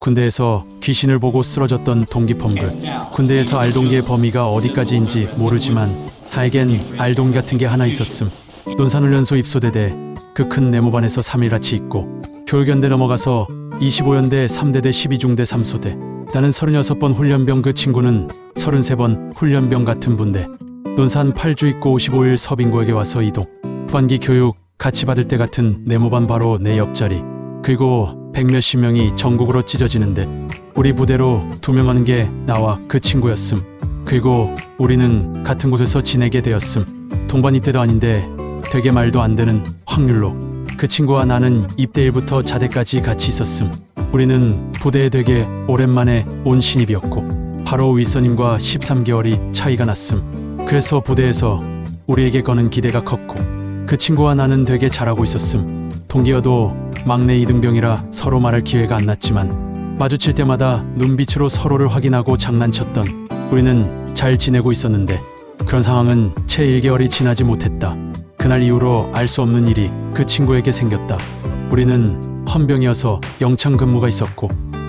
군대에서 귀신을 보고 쓰러졌던 동기펌들. 군대에서 알동기의 범위가 어디까지인지 모르지만 다에겐 알동기 같은 게 하나 있었음. 논산훈련소 입소대대 그 큰 네모반에서 3일같이 있고 교육연대 넘어가서 25연대 3대대 12중대 3소대 나는 36번 훈련병 그 친구는 33번 훈련병 같은 분대 논산 8주 있고 55일 서빙고에게 와서 이동 후반기 교육 같이 받을 때 같은 네모반 바로 내 옆자리 그리고 백몇십 명이 전국으로 찢어지는데 우리 부대로 두 명 하는 게 나와 그 친구였음. 그리고 우리는 같은 곳에서 지내게 되었음. 동반 입대도 아닌데 되게 말도 안 되는 확률로 그 친구와 나는 입대 일부터 자대까지 같이 있었음. 우리는 부대에 되게 오랜만에 온 신입이었고 바로 윗선임과 13개월이 차이가 났음. 그래서 부대에서 우리에게 거는 기대가 컸고 그 친구와 나는 되게 잘하고 있었음. 동기여도 막내 이등병이라 서로 말할 기회가 안 났지만 마주칠 때마다 눈빛으로 서로를 확인하고 장난쳤던 우리는 잘 지내고 있었는데 그런 상황은 채 1개월이 지나지 못했다. 그날 이후로 알 수 없는 일이 그 친구에게 생겼다. 우리는 헌병이어서 영창 근무가 있었고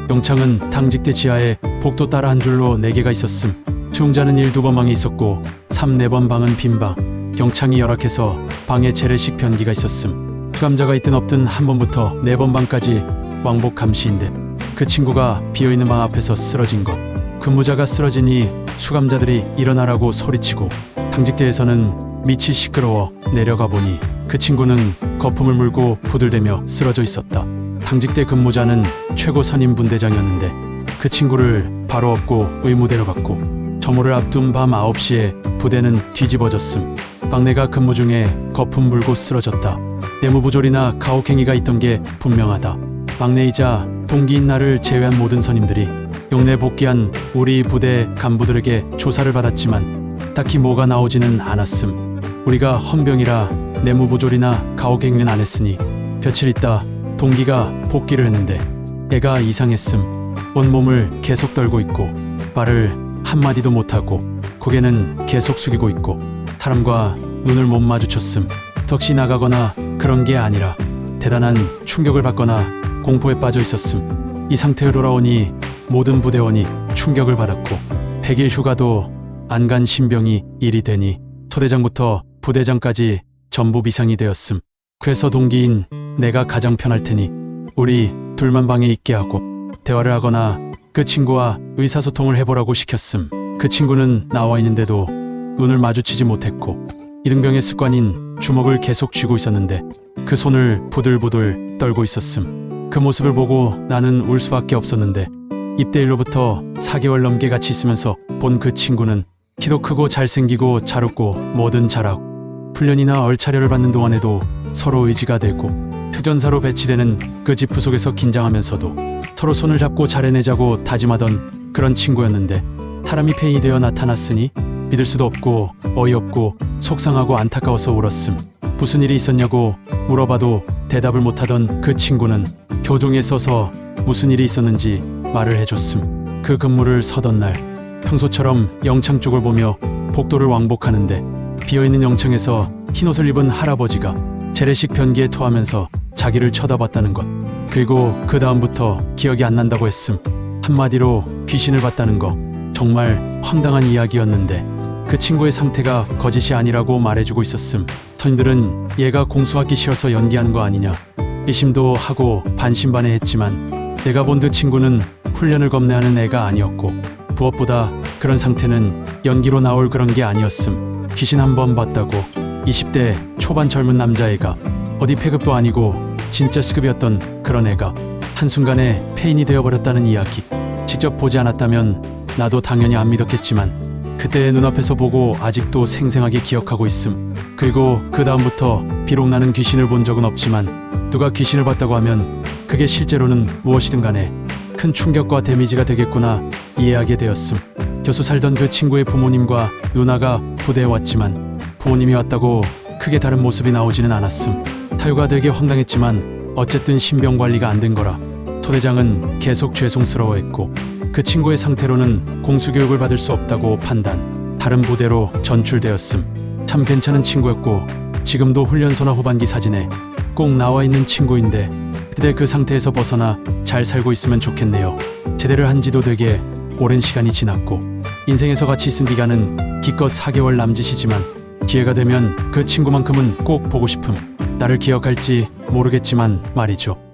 영창은 당직대 지하에 복도 따라 한 줄로 네개가 있었음. 중자는 1, 2번 방이 있었고 3, 4번 방은 빈방. 영창이 열악해서 방에 재래식 변기가 있었음. 수감자가 있든 없든 한 번부터 네번 방까지 왕복 감시인데 그 친구가 비어있는 방 앞에서 쓰러진 것. 근무자가 쓰러지니 수감자들이 일어나라고 소리치고 당직대에서는 밑이 시끄러워 내려가 보니 그 친구는 거품을 물고 부들대며 쓰러져 있었다. 당직대 근무자는 최고 선임 분대장이었는데 그 친구를 바로 업고 의무대로 갔고 점호를 앞둔 밤 9시에 부대는 뒤집어졌음. 막내가 근무 중에 거품 물고 쓰러졌다. 내무부조리나 가혹행위가 있던 게 분명하다. 막내이자 동기인 나를 제외한 모든 선임들이 용내 복귀한 우리 부대 간부들에게 조사를 받았지만 딱히 뭐가 나오지는 않았음. 우리가 헌병이라 내무부조리나 가혹행위는 안 했으니 며칠 있다 동기가 복귀를 했는데 애가 이상했음. 온몸을 계속 떨고 있고 말을 한마디도 못하고 고개는 계속 숙이고 있고 사람과 눈을 못 마주쳤음. 덕시 나가거나 그런 게 아니라 대단한 충격을 받거나 공포에 빠져 있었음. 이 상태로 돌아오니 모든 부대원이 충격을 받았고 100일 휴가도 안간 신병이 일이 되니 소대장부터 부대장까지 전부 비상이 되었음. 그래서 동기인 내가 가장 편할 테니 우리 둘만 방에 있게 하고 대화를 하거나 그 친구와 의사소통을 해보라고 시켰음. 그 친구는 나와 있는데도 눈을 마주치지 못했고 이등병의 습관인 주먹을 계속 쥐고 있었는데 그 손을 부들부들 떨고 있었음. 그 모습을 보고 나는 울 수밖에 없었는데 입대일로부터 4개월 넘게 같이 있으면서 본 그 친구는 키도 크고 잘생기고 잘 웃고 뭐든 잘하고 훈련이나 얼차려를 받는 동안에도 서로 의지가 되고 특전사로 배치되는 그집 부속에서 긴장하면서도 서로 손을 잡고 잘해내자고 다짐하던 그런 친구였는데 사람이 폐인이 되어 나타났으니 믿을 수도 없고 어이없고 속상하고 안타까워서 울었음. 무슨 일이 있었냐고 물어봐도 대답을 못하던 그 친구는 교동에 서서 무슨 일이 있었는지 말을 해줬음. 그 근무를 서던 날 평소처럼 영창 쪽을 보며 복도를 왕복하는데 비어있는 영창에서 흰옷을 입은 할아버지가 재래식 변기에 토하면서 자기를 쳐다봤다는 것. 그리고 그 다음부터 기억이 안 난다고 했음. 한마디로 귀신을 봤다는 거. 정말 황당한 이야기였는데 그 친구의 상태가 거짓이 아니라고 말해주고 있었음. 선임들은 얘가 공수하기 싫어서 연기하는 거 아니냐. 의심도 하고 반신반의했지만 내가 본그 친구는 훈련을 겁내하는 애가 아니었고 무엇보다 그런 상태는 연기로 나올 그런 게 아니었음. 귀신 한 번 봤다고 20대 초반 젊은 남자애가 어디 패급도 아니고 진짜 스급이었던 그런 애가 한순간에 폐인이 되어버렸다는 이야기. 직접 보지 않았다면 나도 당연히 안 믿었겠지만 그때 눈앞에서 보고 아직도 생생하게 기억하고 있음. 그리고 그 다음부터 비록 나는 귀신을 본 적은 없지만 누가 귀신을 봤다고 하면 그게 실제로는 무엇이든 간에 큰 충격과 데미지가 되겠구나 이해하게 되었음. 교수 살던 그 친구의 부모님과 누나가 부대에 왔지만 부모님이 왔다고 크게 다른 모습이 나오지는 않았음. 타유가 되게 황당했지만 어쨌든 신병 관리가 안 된 거라 소대장은 계속 죄송스러워했고 그 친구의 상태로는 공수교육을 받을 수 없다고 판단. 다른 부대로 전출되었음. 참 괜찮은 친구였고 지금도 훈련소나 후반기 사진에 꼭 나와 있는 친구인데 그때 그 상태에서 벗어나 잘 살고 있으면 좋겠네요. 제대를 한 지도 되게 오랜 시간이 지났고 인생에서 같이 쓴 기간은 기껏 4개월 남짓이지만 기회가 되면 그 친구만큼은 꼭 보고 싶음. 나를 기억할지 모르겠지만 말이죠.